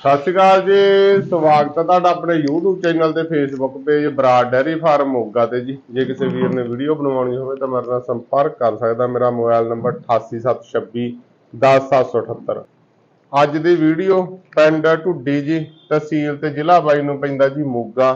ਸਤਿ ਸ਼੍ਰੀ ਅਕਾਲ ਜੀ, ਸਵਾਗਤ ਹੈ ਤੁਹਾਡਾ ਆਪਣੇ YouTube ਚੈਨਲ ਤੇ Facebook page Brar dairy farm Moga ਤੇ ਜੀ। ਜੇ ਕਿਸੇ ਵੀਰ ਨੇ ਵੀਡੀਓ ਬਣਵਾਉਣੀ ਹੋਵੇ ਤਾਂ ਮੇਰੇ ਨਾਲ ਸੰਪਰਕ ਕਰ ਸਕਦਾ, ਮੇਰਾ ਮੋਬਾਈਲ ਨੰਬਰ 8876 10778 ਅੱਜ ਦੀ ਵੀਡੀਓ ਪਿੰਡ ਢੁੱਡੀ ਜੀ, ਤਹਿਸੀਲ ਤੇ ਜ਼ਿਲ੍ਹਾ ਬਾਈ ਨੂੰ ਪੈਂਦਾ ਜੀ ਮੋਗਾ।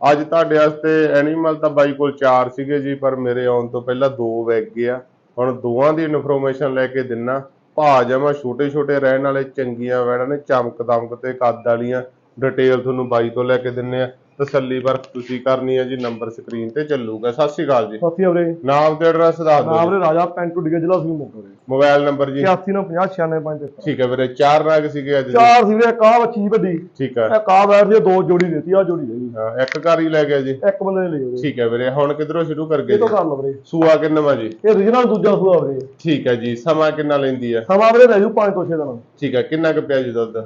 ਅੱਜ ਤੁਹਾਡੇ ਵਾਸਤੇ ਐਨੀਮਲ ਤਾਂ ਬਾਈ ਕੋਲ ਚਾਰ ਸੀਗੇ ਜੀ, ਪਰ ਮੇਰੇ ਆਉਣ ਤੋਂ ਪਹਿਲਾਂ ਦੋ ਵੈਗ ਗਏ ਆ। ਹੁਣ ਦੋਵਾਂ ਦੀ ਇਨਫੋਰਮੇਸ਼ਨ ਲੈ ਕੇ ਦਿੰਨਾ। ਭਾ ਜਮਾ ਛੋਟੇ ਛੋਟੇ ਰਹਿਣ ਵਾਲੇ ਚੰਗੀਆਂ ਵੈੜਾਂ ਨੇ ਚਮਕ ਦਮਕ ਤੇ ਕੱਦ ਵਾਲੀਆਂ ਡਿਟੇਲ ਤੁਹਾਨੂੰ ਬਾਈ ਤੋਂ ਲੈ ਕੇ ਦਿੰਨੇ ਆ। ਤਸੱਲੀ ਵਰਕ ਤੁਸੀਂ ਕਰਨੀ ਹੈ ਜੀ ਨੰਬਰ ਸਕਰੀਨ ਤੇ ਚੱਲੂਗਾ। ਸਤਿ ਸ਼੍ਰੀ ਅਕਾਲ ਜੀ। ਸਾਥੀ ਵੀਰੇ। ਨਾਮ ਤੇ ਐਡਰੈਸ ਦੱਸ ਦਿਓ ਨਾਮ ਜੀ। ਰੇ ਰਾਜਾ ਪੈਂਟ ਗਿਆ ਜ਼ਿਲ੍ਹਾ ਸੀ ਮੋਗਾ ਮੋਬਾਈਲ ਨੰਬਰ ਜੀ। 89509665 ਠੀਕ ਹੈ ਵੀਰੇ ਚਾਰ ਨਾਗ ਸੀਗੇ ਅੱਜ ਜੀ ਚਾਰ ਸੀ ਵੀਰੇ ਕਾ ਬੱਚੀ ਵੱਡੀ। ਠੀਕ ਹੈ। ਇਹ ਕਾ ਬੈਠ ਦੀ ਦੋ ਜੋੜੀ ਦੇਤੀ ਆ ਜੋੜੀ ਦੇ ਹਾਂ, ਇੱਕ ਘਰ ਹੀ ਲੈ ਗਿਆ ਜੀ। ਇੱਕ ਬੰਦੇ ਨੇ ਲਈ ਵੀਰੇ। ਠੀਕ ਹੈ ਵੀਰੇ ਹੁਣ ਕਿਧਰੋਂ ਸ਼ੁਰੂ ਕਰ ਗਏ ਇਹ ਤੋਂ ਜੀ? ਕਰ ਲਓ ਵੀਰੇ। ਸੂਆ ਕਿੰਨਵਾ ਜੀ? ਇਹ ਰੀਜਨਲ ਦੂਜਾ ਸੂਆ ਵੀਰੇ। ਠੀਕ ਹੈ ਜੀ ਸਮਾਂ ਕਿੰਨਾ ਲੈਂਦੀ ਹੈ? ਸਮਾਂ ਵੀਰੇ ਲੈ ਜੂ 5 ਤੋਂ 6 ਦਿਨ। ਠੀਕ ਹੈ ਕਿੰਨਾ ਕੁ ਪਿਆ ਜੀ ਦੁੱਧ?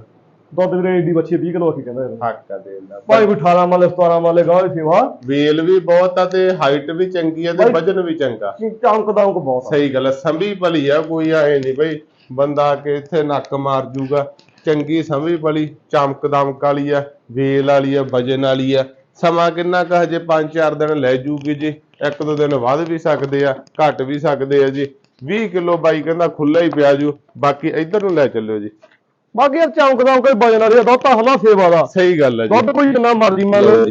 ਦੁੱਧ ਵੀਰੇ ਏਡੀ ਬੱਚੀ 20 ਕਿਲੋ ਆਖੀ ਕਹਿੰਦਾ ਯਾਰ ਹੱਕ ਆ ਦੇਣ ਦਾ ਭਾਈ ਕੋਈ 18 ਮਾਲੇ 17 ਮਾਲੇ ਗਾਹ ਦੀ ਸੇਵਾ। ਵੇਲ ਵੀ ਬਹੁਤ ਆ ਤੇ ਹਾਈਟ ਵੀ ਚੰਗੀ ਆ ਤੇ ਵਜਨ ਵੀ ਚੰਗਾ। ਚਮਕ ਦਮਕ ਬਹੁਤ ਆ। ਸਹੀ ਗੱਲ ਹੈ ਸੰਭੀ ਭਲੀ ਆ ਕੋਈ ਐ ਨਹੀਂ ਬਈ ਬੰਦਾ ਆ ਕੇ ਇੱਥੇ ਨੱਕ ਮਾਰ ਜੂਗਾ। ਚੰਗੀ ਸੰਭੀ ਭਲੀ ਚਮਕ ਦਮਕ ਵਾਲੀ ਆ ਵੇਲ ਵਾਲੀ ਆ ਵਜਨ ਵਾਲੀ ਆ। ਸਮਾਂ ਕਿੰਨਾ ਕੁ ਹਜੇ 5-4 ਦਿਨ ਲੈ ਜੂਗੀ ਜੀ। ਇੱਕ ਦੋ ਦਿਨ ਵੱਧ ਵੀ ਸਕਦੇ ਆ ਘਟ ਵੀ ਸਕਦੇ ਆ ਜੀ। 20 ਕਿਲੋ ਬਾਈ ਕਹਿੰਦਾ ਖੁੱਲਾ ਹੀ ਪਿਆ ਜੂ। ਬਾਕੀ ਇੱਧਰ ਨੂੰ ਲੈ ਚੱਲਿਓ ਜੀ। ਬਾਕੀ ਯਾਰ ਚਮਕ ਦਮਕ ਕੋਈ ਵਜਨ ਵਾਲੀ ਦੁੱਧ ਤਾਂ ਹਲਾ ਸੇਵਾ ਦਾ। ਸਹੀ ਗੱਲ ਹੈ ਜੀ। ਦੁੱਧ ਕੋਈ ਜਿੰਨਾ ਮਰਜ਼ੀ ਮੰਨ ਲਓ।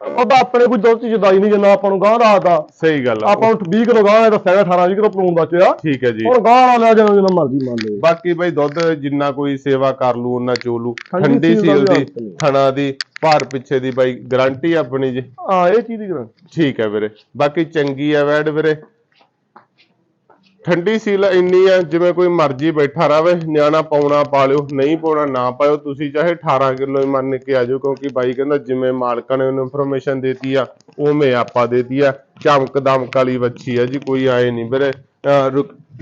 ਉਹਦਾ ਆਪਣੇ ਕੋਈ ਦੁੱਧ ਚ ਜਦਾਈ ਨਹੀਂ ਜਿੰਨਾ ਆਪਾਂ ਨੂੰ ਗਾਹ ਰਾਦਾ ਸਹੀ ਗੱਲ ਆ। ਆਪਾਂ ਨੂੰ 20 ਕਿਲੋ ਗਾਹ ਹੈ ਦੱਸਿਆ 18 20 ਕਿਲੋ ਪਲੂਨ ਬਚਿਆ। ਠੀਕ ਹੈ ਜੀ। ਹੁਣ ਗਾਹ ਵਾਲਾ ਲੈ ਜਾਣਾ ਜਿੰਨਾ ਮਰਜ਼ੀ ਮੰਨ ਲਓ। ਬਾਕੀ ਬਈ ਦੁੱਧ ਜਿੰਨਾ ਕੋਈ ਸੇਵਾ ਕਰ ਲੂ ਉਹਨਾਂ ਚੋਲੂ ਠੰਡੀ ਠੰਡੀ ਸੀਲ ਦਾ ਦੀ। ਥਣਾ ਦੀ ਭਾਰ ਪਿੱਛੇ ਦੀ ਬਾਈ ਗਾਰੰਟੀ ਆਪਣੀ ਜੀ। ਹਾਂ ਇਹ ਚੀਜ਼ ਦੀ ਗਰੰਟੀ ਠੀਕ ਹੈ ਵੀਰੇ। ਬਾਕੀ ਚੰਗੀ ਆ ਵੈਡ ਵੀਰੇ। ਠੰਡੀ ਸੀਲ ਇੰਨੀ ਆ, ਜਿਵੇਂ ਕੋਈ ਮਰਜ਼ੀ ਬੈਠਾ ਰਵੇ, ਨਿਆਣਾ ਪਾਉਣਾ ਪਾ ਲਿਓ, ਨਹੀਂ ਪਾਉਣਾ ਨਾ ਪਾਇਓ, ਤੁਸੀਂ ਚਾਹੇ 18 ਕਿਲੋ ਹੀ ਮੰਨ ਕੇ ਆ ਜਾਓ, ਕਿਉਂਕਿ ਬਾਈ ਕਹਿੰਦਾ ਜਿਵੇਂ ਮਾਲਕਾਂ ਨੇ ਉਹਨੂੰ ਇਨਫੋਰਮੇਸ਼ਨ ਦੇਤੀ ਆ, ਉਵੇਂ ਆਪਾਂ ਦੇਤੀ ਆ, ਚਮਕ ਦਮਕ ਵਾਲੀ ਵੱਛੀ ਆ ਜੀ, ਕੋਈ ਆਏ ਨਹੀਂ ਵੀਰੇ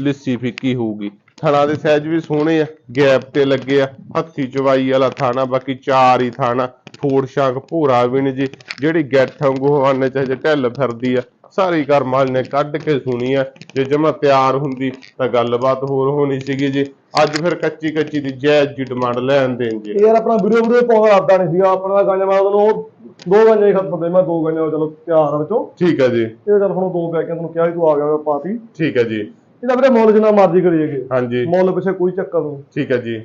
ਲਿੱਸੀ ਫਿੱਕੀ ਹੋਊਗੀ। ਥਣਾ ਦੇ ਸਾਈਜ਼ ਵੀ ਸੋਹਣੇ ਆ, ਗੈਪ ਤੇ ਲੱਗੇ ਆ, ਹੱਥੀ ਚਵਾਈ ਵਾਲਾ ਥਾਣਾ, ਬਾਕੀ ਚਾਰ ਹੀ ਥਾਣਾ ਫੋੜ ਸ਼ਾਕ ਭੂਰਾ ਵੀ ਨੀ ਜੀ, ਜਿਹੜੀ ਗੱਠ ਵਾਂਗੂ ਹਵਾਨੇ ਚ ਢਿੱਲ ਫਿਰਦੀ ਆ। ਸਾਰੀ ਕਰਮਾਲ ਨੇ ਕੱਢ ਕੇ ਸੁਣੀ ਆ। ਜੇ ਜਮਾ ਤਿਆਰ ਹੁੰਦੀ ਤਾਂ ਗੱਲਬਾਤ ਹੋਰ ਹੋਣੀ ਸੀਗੀ ਜੀ। ਅੱਜ ਫਿਰ ਕੱਚੀ ਕੱਚੀ ਦੀ ਜਾਇਜ਼ ਜੀ ਡਿਮਾਂਡ ਲੈਣ ਦੇਣ ਜੀ। ਯਾਰ ਆਪਣਾ ਵੀਡੀਓ ਵੀਡੀਓ ਪਾਉਂਦਾ ਆਦਾ ਨਹੀਂ ਸੀਗਾ ਆਪਣਾ ਗਾਂਜਾ ਮੈਂ ਉਹਨੂੰ ਉਹ ਦੋ ਗਾਂਜੇ ਖਤਮ ਦੇ ਮੈਂ ਦੋ ਗਾਂਜੇ ਚਲੋ ਤਿਆਰ ਆ ਵਿੱਚੋਂ। ਠੀਕ ਹੈ ਜੀ। ਇਹ ਚੱਲ ਹੁਣ ਦੋ ਪੈ ਕੇ ਤੈਨੂੰ ਕਿਹਾ ਸੀ ਤੂੰ ਆ ਗਿਆ ਪਾਤੀ ਠੀਕ ਹੈ ਜੀ। ਇਹਦਾ ਵੀਰੇ ਮੁੱਲ ਜਿੰਨਾ ਮਰਜ਼ੀ ਕਰੀਏਗੇ ਹਾਂਜੀ। ਮੁੱਲ ਪਿੱਛੇ ਕੋਈ ਚੱਕਰ ਨਹੀਂ ਠੀਕ ਹੈ ਜੀ।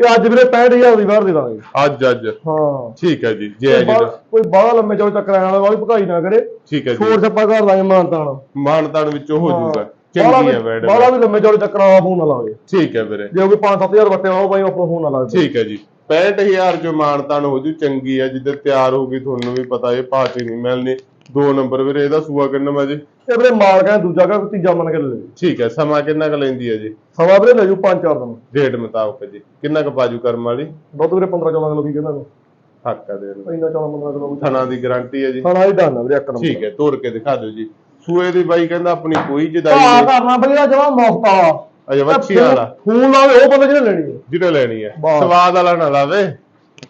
ਇਹ ਅੱਜ ਵੀਰੇ 65000 ਦੀ ਬਾਹਰ ਦੇ ਦਾਂਗੇ। ਅੱਜ ਅੱਜ। ਹਾਂ। ਠੀਕ ਹੈ ਜੀ ਬਾਹਲਾ- ਜੀ ਕੋਈ ਬਾਹਲਾ ਲੰਮੇ ਚੌੜੇ ਚੱਕਰ ਆਣ ਵਾਲਾ ਵਾਲੀ ਭਕਾਈ ਨਾ ਕਰੇ। ਠੀਕ ਹੈ ਛੋੜ ਜੀ ਛੱਪਾ ਕਰ ਦਾਂਗੇ ਮਾਨਤਾਨ ਮਾਨਤਾਨ ਵਿੱਚੋਂ ਹੋ ਜਾਊਗਾ। ਚੰਗੀ ਹੈ ਵੈਡ ਬਾਹਲਾ ਵੀ ਲੰਮੇ ਚੌੜੇ ਚੱਕਰ ਆਵਾ ਫੋਨ ਨਾ ਲਾਵੇ। ਠੀਕ ਹੈ ਵੀਰੇ। ਜੇ ਕੋਈ 5-7000 ਵੱਟੇ ਆਓ ਬਾਈ ਆਪਣਾ ਫੋਨ ਨਾ ਲਾਵੇ। ਠੀਕ ਹੈ ਜੀ। 65000 ਜੋ ਮਾਨਤਾਨ ਹੋ ਜੂ ਚੰਗੀ ਹੈ ਜਿੱਦੇ ਤਿਆਰ ਹੋਊਗੀ ਤੁਹਾਨੂੰ ਵੀ ਪਤਾ ਇਹ ਪਾਤੀ ਨਹੀਂ ਮਿਲਣੀ। ਦੋ ਨੰਬਰ ਵੀਰੇ ਇਹਦਾ ਸੂਆ ਕਿੰਨਾ ਵਾ ਜੀ? ਇਹ ਵੀਰੇ ਮਾਲ ਕਹਿੰਦਾ ਦੂਜਾ ਕਾ ਤੀਜਾ ਮੰਨ ਕੇ ਲੈ ਠੀਕ ਹੈ ਸਮਾਂ ਕਿੰਨਾ ਕੁ ਲੈਂਦੀ ਹੈ ਜੀ? ਸਵਾ ਵੀਰੇ ਲੈ ਜੂ 5-4 ਦਿਨ। ਰੇਟ ਮੁਤਾਬਕ ਜੀ ਕਿੰਨਾ ਕੁ ਬਾਜੂ ਕਰਮ ਵਾਲੀ? ਦੁੱਧ ਵੀਰੇ 15-14 ਕਿਲੋ ਕੀ ਕਹਿੰਦਾ ਤੂੰ ਹੱਕ ਆ ਦੇ ਦਿਓ। ਇੰਨਾ 14-15 ਕਿਲੋ ਥਣਾ ਦੀ ਗਾਰੰਟੀ ਹੈ ਜੀ। ਖਾਣਾ ਹੀ ਡਾਨਾ ਵੀਰੇ ਇੱਕ ਨੰਬਰ। ਠੀਕ ਹੈ ਤੋੜ ਕੇ ਦਿਖਾ ਦਿਓ ਜੀ। ਸੂਏ ਦੀ ਬਾਈ ਕਹਿੰਦਾ ਆਪਣੀ ਕੋਈ ਜਦਾਈ ਆ ਨਹੀਂ। ਕਰਨਾ ਬਈਆ ਜਮਾ ਮੁਫਤ ਵਾਲਾ ਅਜੇ ਵੱਛੀ ਵਾਲਾ। ਫੋਨ ਲਾਵੇ ਉਹ ਬੰਦੇ ਜਿਹਨੇ ਲੈਣੀ ਹੈ ਜਿਹਨੇ ਲੈਣੀ ਹੈ। ਸਵਾਦ ਵਾਲਾ ਨਾ ਲਾਵੇ।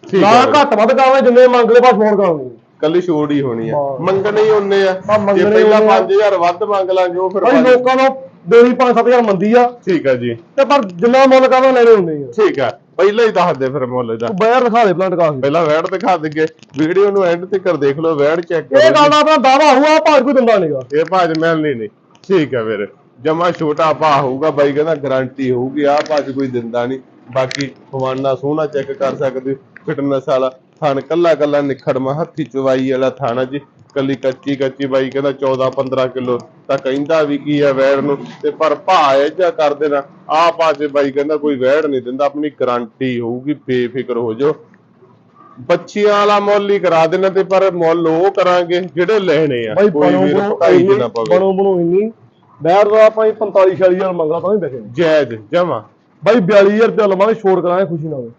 ਠੀਕ ਨਾ ਘੱਟ ਵੱਧ ਕਾਵੇਂ ਜਿੰਨੇ ਮੰਗ ਲੈ ਬਸ ਫੋਨ ਕਰਾਂਗੇ। ਕੱਲੀ ਛੋੜ ਹੀ ਹੋਣੀ ਹੈ। ਬਸ। ਮੰਗਣੇ ਹੀ ਉਹਨੇ ਆ। ਜੇ ਪਹਿਲਾਂ ਉਹਨੇ ਆ। 5000 ਵੱਧ ਮੰਗ ਲਾਂਗੇ ਉਹ ਫਿਰ ਭਾਈ ਲੋਕਾਂ ਨੂੰ ਦੇਣੀ 5-7000 ਮੰਦੀ ਆ। ਠੀਕ ਹੈ ਜੀ। ਤੇ ਪਰ ਜਿੰਨਾ ਮੁੱਲ ਕਰਦਾ ਲੈਣੇ ਹੁੰਦੇ ਆ। ਠੀਕ ਹੈ ਪਹਿਲਾਂ ਹੀ ਦੱਸ ਦੇ ਫਿਰ ਮੁੱਲ ਦਾ। ਤੂੰ ਬਾਹਰ ਦਿਖਾ ਦੇ ਪਲਾਂਟ ਕਾਸ ਪਹਿਲਾਂ ਵੈੜ ਦਿਖਾ ਦਿੰਗੇ ਵੀਡੀਓ ਨੂੰ ਐਂਡ ਤੱਕ ਦੇਖ ਲਓ ਵੈੜ ਚੈੱਕ ਇਹ ਕਰੋ ਗੱਲ ਦਾ ਆਪਣਾ ਦਾਵਾ ਹੋਊਗਾ ਭਾਜ ਕੋਈ ਦਿੰਦਾ ਨਹੀਂਗਾ। ਇਹ ਭਾਜ ਮਿਲਣੀ ਨਹੀਂ। ਠੀਕ ਹੈ ਵੀਰ ਜਮਾ ਛੋਟਾ ਭਾ ਹੋਊਗਾ ਬਾਈ ਕਹਿੰਦਾ ਗਾਰੰਟੀ ਹੋਊਗੀ ਆ ਭਾਜ ਕੋਈ ਦਿੰਦਾ ਨਹੀਂ। ਬਾਕੀ ਖਵਾਨਾ ਸੋਹਣਾ ਚੈੱਕ ਕਰ ਸਕਦੇ ਫਿਟਨੈਸ ਵਾਲਾ। ਥਣ ਕੱਲਾ ਕੱਲਾ ਨਿਖੜਮਾ ਹੱਥੀ ਚਵਾਈ ਵਾਲਾ ਥਾਣਾ ਜੀ। ਕੱਲੀ ਕੱਚੀ ਕੱਚੀ ਬਾਈ ਕਹਿੰਦਾ 14 15 ਕਿਲੋ ਤਾਂ ਕਹਿੰਦਾ ਵੀ ਕੀ ਹੈ ਵੈੜ ਨੂੰ ਤੇ ਪਰ ਭਾ ਇਹ ਜਾ ਕਰ ਦੇਣਾ। ਆ ਭਾਜ ਬਾਈ ਕਹਿੰਦਾ ਕੋਈ ਵੈੜ ਨਹੀਂ ਦਿੰਦਾ ਆਪਣੀ ਗਾਰੰਟੀ ਹੋਊਗੀ ਬੇਫਿਕਰ ਹੋ ਜਾਓ। ਬੱਚਿਆਂ ਵਾਲਾ ਮੁੱਲ ਹੀ ਕਰਾ ਦੇਣਾ ਤੇ ਪਰ ਮੁੱਲ ਉਹ ਕਰਾਂਗੇ ਜਿਹੜੇ ਲੈਣੇ ਆ ਕੋਈ ਬਣੋ ਵੀਰ ਬਣੋ ਭਕਾਈ ਚ ਨਾ ਪਵੇ। ਬਣੋ ਬਣੋ ਇੰਨੀ। ਬੈਠ ਦਾ ਆਪਾਂ 45 46000 ਮੰਗਲਾ ਤਾਂ ਵੀ ਬੈਠੇ ਜਾਇਜ਼ ਜਮਾ। ਬਾਈ 42000 ਰੁਪਏ ਲਵਾਂਗੇ ਛੋੜ ਕਰਾਂਗੇ ਖੁਸ਼ੀ ਨਾਲ।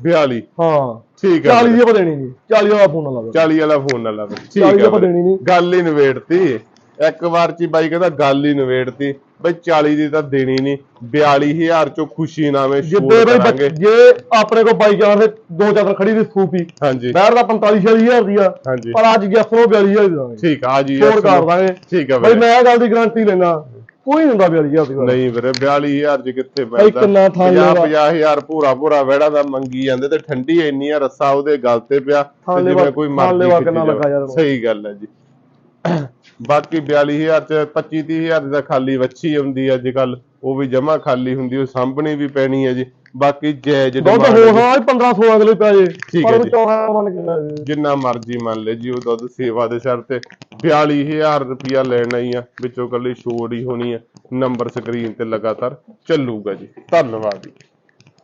42 ਹਾਂ। ਠੀਕ ਹੈ 40 ਦੀ ਆਪਾਂ ਦੇਣੀ ਨਹੀਂ। 40 ਵਾਲਾ ਫੋਨ ਨਾ ਲਾਵੇ। 40 ਵਾਲਾ ਫੋਨ ਨਾ ਲਾਵੇ। 40 ਠੀਕ ਦੀ ਹੈ ਆਪਾਂ ਦੇਣੀ ਨਹੀਂ। ਗੱਲ ਹੀ ਨਵੇੜਤੀ ਇੱਕ ਵਾਰ ਚ ਹੀ ਬਾਈ ਕਹਿੰਦਾ ਗੱਲ ਹੀ ਨਵੇੜਤੀ ਬਈ 40 ਦੀ ਤਾਂ ਦੇਣੀ ਨਹੀਂ। 42000 ਚੋਂ ਖੁਸ਼ੀ ਨਾਵੇਂ ਜਿੱਦੇ ਬਾਈ ਜੇ ਆਪਣੇ ਕੋਲ ਬਾਈ ਜਾਨ ਦੇ ਦੋ ਚਾਦਰ ਖੜੀ ਦੀ ਸੂਪੀ। ਹਾਂਜੀ। ਬੈਠ ਦਾ 45 46000 ਦੀ ਆ। ਹਾਂਜੀ। ਪਰ ਅੱਜ ਜੈਸ ਨੂੰ 42000 ਦੀ ਦਾਂਗੇ ਠੀਕ ਆ ਜੀ ਛੋੜ ਕਰ ਦਾਂਗੇ। ਠੀਕ ਆ ਬਾਈ ਮੈਂ ਗੱਲ ਦੀ ਗਾਰੰਟੀ ਲੈਣਾ ਕੋਈ ਨਹੀਂ ਹੁੰਦਾ ਬਿਆਲੀ ਹਜ਼ਾਰ ਦੀ ਗੱਲ। ਨਹੀਂ ਵੀਰੇ 42000 ਚ ਕਿੱਥੇ ਮਿਲਦਾ ਕਿੰਨਾ ਥਾਂ 50 ਲੇਵਾ। 50000 ਪੂਰਾ ਪੂਰਾ ਵੜਾ ਦਾ ਮੰਗੀ ਜਾਂਦੇ ਤੇ ਠੰਡੀ ਇੰਨੀ ਆ ਰੱਸਾ ਉਹਦੇ ਗਲ ਤੇ ਪਿਆ ਜਿਵੇਂ ਕੋਈ ਮਰਜ਼ੀ। ਸਹੀ ਗੱਲ ਹੈ ਜੀ ਬਾਕੀ 42000 ਚ 25 30000 ਦੀ ਖਾਲੀ ਵੱਛੀ ਆਉਂਦੀ ਅੱਜ ਕੱਲ ਉਹ ਵੀ ਜਮਾ ਖਾਲੀ ਹੁੰਦੀ ਉਹ ਸਾਂਭਣੀ ਵੀ ਪੈਣੀ ਹੈ ਜੀ ਬਾਕੀ ਜਾਇਜ਼ ਦੁੱਧ demand ਹੋ ਹੈ ਜੀ। ਸਕਦਾ 15 16 ਕਿਲੋ ਪਿਆ ਜੇ ਠੀਕ ਪਰ ਹੈ ਉਹ ਜੀ। ਮੰਨ ਕੇ ਜੇ। ਜਿੰਨਾ ਮਰਜ਼ੀ ਮੰਨ ਲੈ ਜੀ ਉਹ ਦੁੱਧ ਸੇਵਾ ਦੇ ਸਿਰ ਤੇ 42000 ਰੁਪਿਆ ਲੈਣਾ ਹੀ ਆ ਵਿੱਚੋਂ ਕੱਲੀ ਛੋੜ ਹੀ ਹੋਣੀ ਆ ਨੰਬਰ ਸਕਰੀਨ ਤੇ ਲਗਾਤਾਰ ਚੱਲੂਗਾ ਜੀ ਧੰਨਵਾਦ ਜੀ